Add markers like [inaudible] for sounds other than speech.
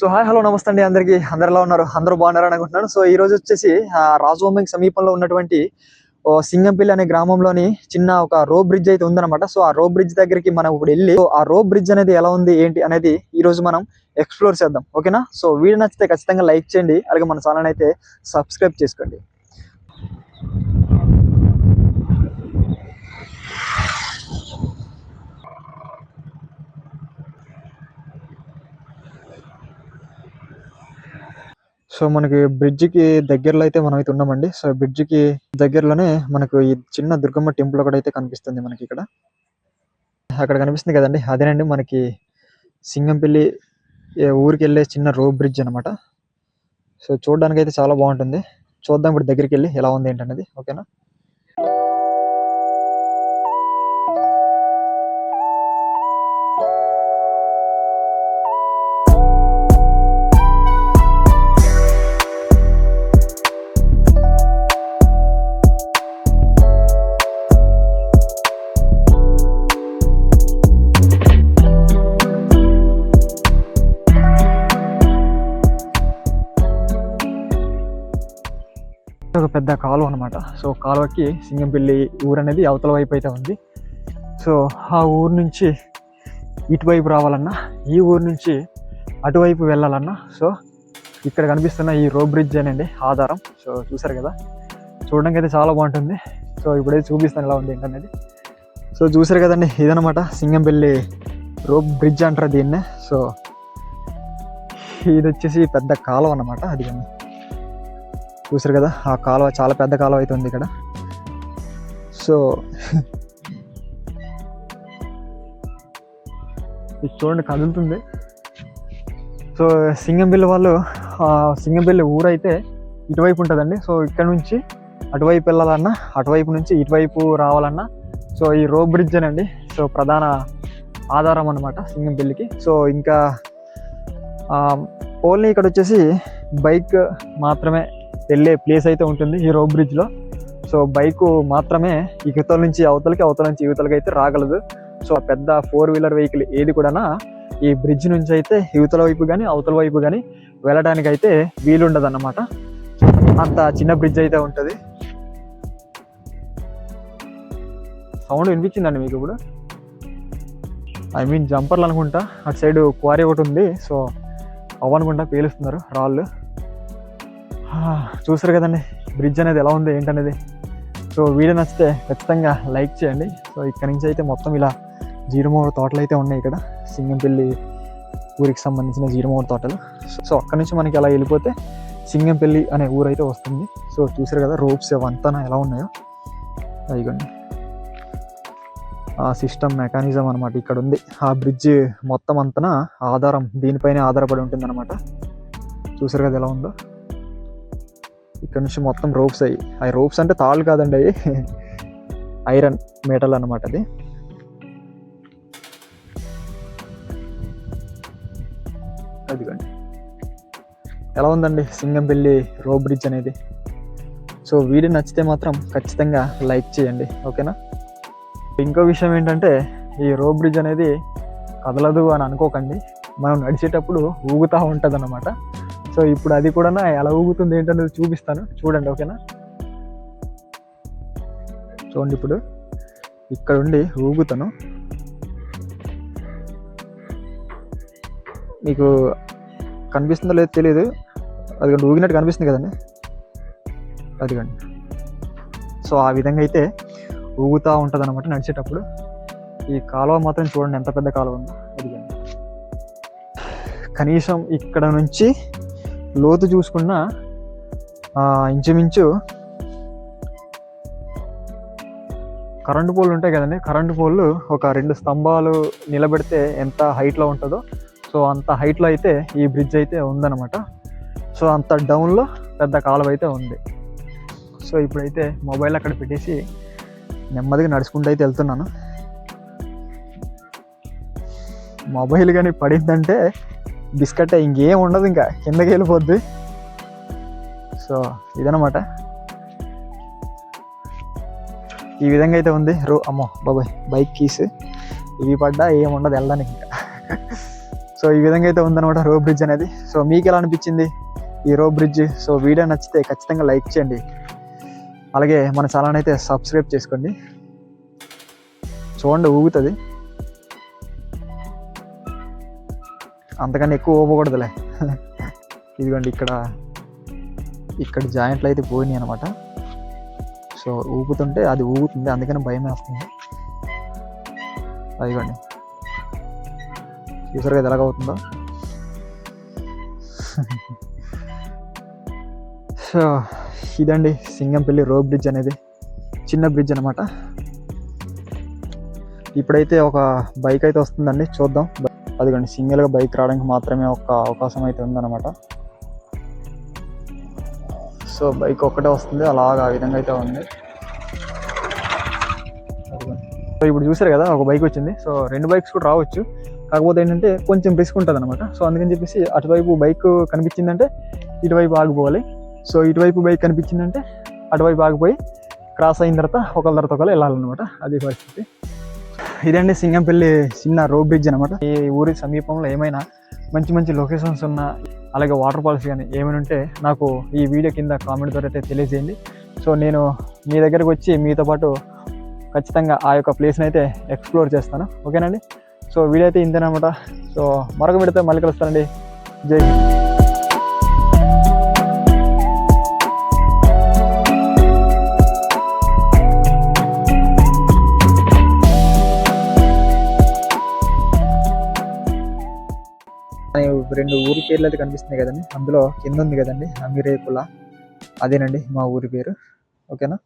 So hi hello నమస్తే అండి అందరికి. అందరిలా ఉన్నారు? అందరూ బాగున్నారని అనుకుంటున్నాను. సో ఈ రోజు వచ్చేసి ఆ, సమీపంలో ఉన్నటువంటి సింగంపల్లి అనే గ్రామంలోని చిన్న ఒక రో బ్రిడ్జ్ అయితే ఉందన్నమాట. సో ఆ రో బ్రిడ్జ్ దగ్గరికి మనం ఇప్పుడు వెళ్ళి ఆ రో బ్రిడ్జ్ అనేది ఎలా ఉంది ఏంటి అనేది ఈ రోజు మనం ఎక్స్ప్లోర్ చేద్దాం. ఓకేనా? సో వీడియో నచ్చితే ఖచ్చితంగా లైక్ చేయండి అలాగే మన ఛానల్ అయితే సబ్స్క్రైబ్ చేసుకోండి. సో మనకి బ్రిడ్జ్కి దగ్గరలో అయితే మనం అయితే ఉన్నామండి. సో బ్రిడ్జ్కి దగ్గరలోనే మనకు ఈ చిన్న దుర్గమ్మ టెంపుల్ ఒకటి అయితే కనిపిస్తుంది మనకి ఇక్కడ. అక్కడ కనిపిస్తుంది కదండి. అదేనండి మనకి సింగంపల్లి ఊరికి వెళ్ళే చిన్న రోడ్ బ్రిడ్జ్ అన్నమాట. సో చూడడానికి అయితే చాలా బాగుంటుంది. చూద్దాం ఇప్పుడు దగ్గరికి వెళ్ళి ఎలా ఉంది ఏంటనేది. ఓకేనా? ఒక పెద్ద కాలువ అనమాట సో కాలువకి సింగంపల్లి ఊరు అనేది అవతల వైపు అయితే ఉంది. సో ఆ ఊరు నుంచి ఇటువైపు రావాలన్నా ఈ ఊరు నుంచి అటువైపు వెళ్ళాలన్నా సో ఇక్కడ కనిపిస్తున్న ఈ రో బ్రిడ్జ్ అనండి ఆధారం. సో చూసారు కదా? చూడడానికి అయితే చాలా బాగుంటుంది. సో ఇప్పుడైతే చూపిస్తాను ఎలా ఉంది ఏంటనేది. సో చూసారు కదండి? ఇదనమాట సింగంపల్లి రోప్ బ్రిడ్జ్ అంటారు దీన్నే. సో ఇది వచ్చేసి పెద్ద కాలువ అన్నమాట. అది కానీ చూసారు కదా ఆ కాలువ చాలా పెద్ద కాలువ అయితే ఉంది ఇక్కడ. సో ఇది చూడండి కదులుతుంది. సో సింగంబిల్లి వాళ్ళు ఆ సింగంబిల్లి ఊరు ఇటువైపు ఉంటుందండి. సో ఇక్కడ నుంచి అటువైపు వెళ్ళాలన్నా అటువైపు నుంచి ఇటువైపు రావాలన్నా సో ఈ రో బ్రిడ్జ్ అనండి. సో ప్రధాన ఆధారం అనమాట సింగంపల్లికి సో ఇంకా ఓన్లీ ఇక్కడ వచ్చేసి బైక్ మాత్రమే వెళ్ళే ప్లేస్ అయితే ఉంటుంది ఈ రోడ్ బ్రిడ్జ్లో సో బైక్ మాత్రమే ఇవతల నుంచి అవతలకి అవతల నుంచి యువతలకి అయితే రాగలదు. సో ఆ పెద్ద ఫోర్ వీలర్ వెహికల్ ఏది కూడా ఈ బ్రిడ్జ్ నుంచి అయితే యువతల వైపు కానీ అవతల వైపు కానీ వెళ్ళడానికి అయితే వీలుండదు అన్నమాట అంత చిన్న బ్రిడ్జ్ అయితే ఉంటుంది. సౌండ్ వినిపించిందండి మీకు ఇప్పుడు? ఐ మీన్ జంపర్లు అనుకుంటా. అటు సైడ్ క్వారీ ఒకటి ఉంది. సో అవనుకుంటా పేలుస్తున్నారు రాళ్ళు. చూసారు కదండి బ్రిడ్జ్ అనేది ఎలా ఉంది ఏంటనేది. సో వీడియో నచ్చితే ఖచ్చితంగా లైక్ చేయండి. సో ఇక్కడ నుంచి అయితే మొత్తం ఇలా జీడిమోడు తోటలు అయితే ఉన్నాయి ఇక్కడ. సింగంపల్లి ఊరికి సంబంధించిన జీడిమోడు తోటలు. సో అక్కడ నుంచి మనకి అలా వెళ్ళిపోతే సింగంపల్లి అనే ఊరు అయితే వస్తుంది. సో చూసారు కదా రోప్స్ అవంతా ఎలా ఉన్నాయో. అయిగోండి ఆ సిస్టమ్ మెకానిజం అనమాట ఇక్కడ ఉంది. ఆ బ్రిడ్జ్ మొత్తం అంతనా ఆధారం దీనిపైనే ఆధారపడి ఉంటుంది అనమాట చూసారు కదా ఎలా ఉందో. ఇక్కడ నుంచి మొత్తం రోప్స్ అయ్యి. ఆ రోప్స్ అంటే తాళ్ళు కాదండి అవి [laughs] ఐరన్ మెటల్ అనమాట అది. అదిగోండి. ఎలా ఉందండి సింగంపల్లి రో బ్రిడ్జ్ అనేది? సో వీడియో నచ్చితే మాత్రం ఖచ్చితంగా లైక్ చేయండి ఓకేనా? ఇంకో విషయం ఏంటంటే ఈ రో బ్రిడ్జ్ అనేది కదలదు అని అనుకోకండి. మనం నడిచేటప్పుడు ఊగుతూ ఉంటుంది అన్నమాట సో ఇప్పుడు అది కూడా ఎలా ఊగుతుంది ఏంటనేది చూపిస్తాను. చూడండి ఓకేనా? చూడండి ఇప్పుడు. ఇక్కడ ఉండి ఊగుతాను. మీకు కనిపిస్తుందో లేదో తెలియదు అదిగండి ఊగినట్టు కనిపిస్తుంది కదండి. అదిగండి. సో ఆ విధంగా అయితే ఊగుతూ ఉంటుంది అనమాట నడిచేటప్పుడు. ఈ కాలువ మాత్రం చూడండి ఎంత పెద్ద కాలువ ఉందో. అదిగండి. కనీసం ఇక్కడ నుంచి లోతు చూసుకున్న ఇంచుమించు కరెంటు పోల్ ఉంటాయి కదండి కరెంటు పోల్ ఒక రెండు స్తంభాలు నిలబెడితే ఎంత హైట్లో ఉంటుందో సో అంత హైట్లో అయితే ఈ బ్రిడ్జ్ అయితే ఉందన్నమాట. సో అంత డౌన్లో పెద్ద కాలువ అయితే ఉంది. సో ఇప్పుడైతే మొబైల్ అక్కడ పెట్టేసి నెమ్మదిగా నడుచుకుంటూ అయితే వెళ్తున్నాను. మొబైల్ కానీ పడిందంటే బిస్కెట్ ఇంకేం ఉండదు ఇంకా కిందకి వెళ్ళిపోద్ది. సో ఇదనమాట ఈ విధంగా అయితే ఉంది. రో అమ్మో బాబాయ్ బైక్ కీస్. ఇవి పడ్డా ఏం ఉండదు వెళ్ళడానికి ఇంకా. సో ఈ విధంగా అయితే ఉందన్నమాట రో బ్రిడ్జ్ అనేది. సో మీకు ఎలా అనిపించింది ఈ రో బ్రిడ్జ్? సో వీడియో నచ్చితే ఖచ్చితంగా లైక్ చేయండి. అలాగే మన ఛానల్ అయితే సబ్స్క్రైబ్ చేసుకోండి. చూడండి ఊగుతుంది. అంతకన్నా ఎక్కువ ఊపకూడదులే ఇదిగోండి ఇక్కడ ఇక్కడ జాయింట్లు అయితే పోయినాయి అనమాట సో ఊపుతుంటే అది ఊగుతుంది అందుకని భయం వేస్తుంది. అదిగోండి. చూసారు కదా ఎలాగ అవుతుందో? సో ఇదండి సింగంపల్లి రోడ్ బ్రిడ్జ్ అనేది. చిన్న బ్రిడ్జ్ అనమాట ఇప్పుడైతే ఒక బైక్ అయితే వస్తుందండి చూద్దాం. అదిగోండి సింగిల్గా బైక్ రావడానికి మాత్రమే ఒక అవకాశం అయితే ఉందన్నమాట. సో బైక్ ఒక్కటే వస్తుంది అలాగా ఆ విధంగా అయితే ఉంది. సో ఇప్పుడు చూసారు కదా ఒక బైక్ వచ్చింది. సో రెండు బైక్స్ కూడా రావచ్చు. కాకపోతే ఏంటంటే కొంచెం రిస్క్ ఉంటుంది అనమాట సో అందుకని చెప్పేసి అటువైపు బైక్ కనిపించిందంటే ఇటువైపు ఆగిపోవాలి. సో ఇటువైపు బైక్ కనిపించిందంటే అటువైపు ఆగిపోయి క్రాస్ అయిన తర్వాత ఒకళ్ళ తర్వాత ఒకళ్ళు వెళ్ళాలన్నమాట. అది పరిస్థితి. ఇదండి సింగంపల్లి చిన్న రోడ్ బ్రిడ్జ్ అనమాట ఈ ఊరి సమీపంలో ఏమైనా మంచి మంచి లొకేషన్స్ ఉన్న అలాగే వాటర్ ఫాల్స్ కానీ ఏమైనా ఉంటే నాకు ఈ వీడియో కింద కామెంట్ ద్వారా అయితే తెలియజేయండి. సో నేను మీ దగ్గరకు వచ్చి మీతో పాటు ఖచ్చితంగా ఆ యొక్క ప్లేస్ని అయితే ఎక్స్ప్లోర్ చేస్తాను. ఓకేనండి సో వీడియో అయితే ఇంతేనమాట. సో మరొక విడితే మళ్ళీ కలుస్తానండి. జై రెండు ఊరి పేర్లు అయితే కనిపిస్తున్నాయి కదండి. అందులో కింద ఉంది కదండి. అమీరేకుల. అదేనండి మా ఊరి పేరు. ఓకేనా?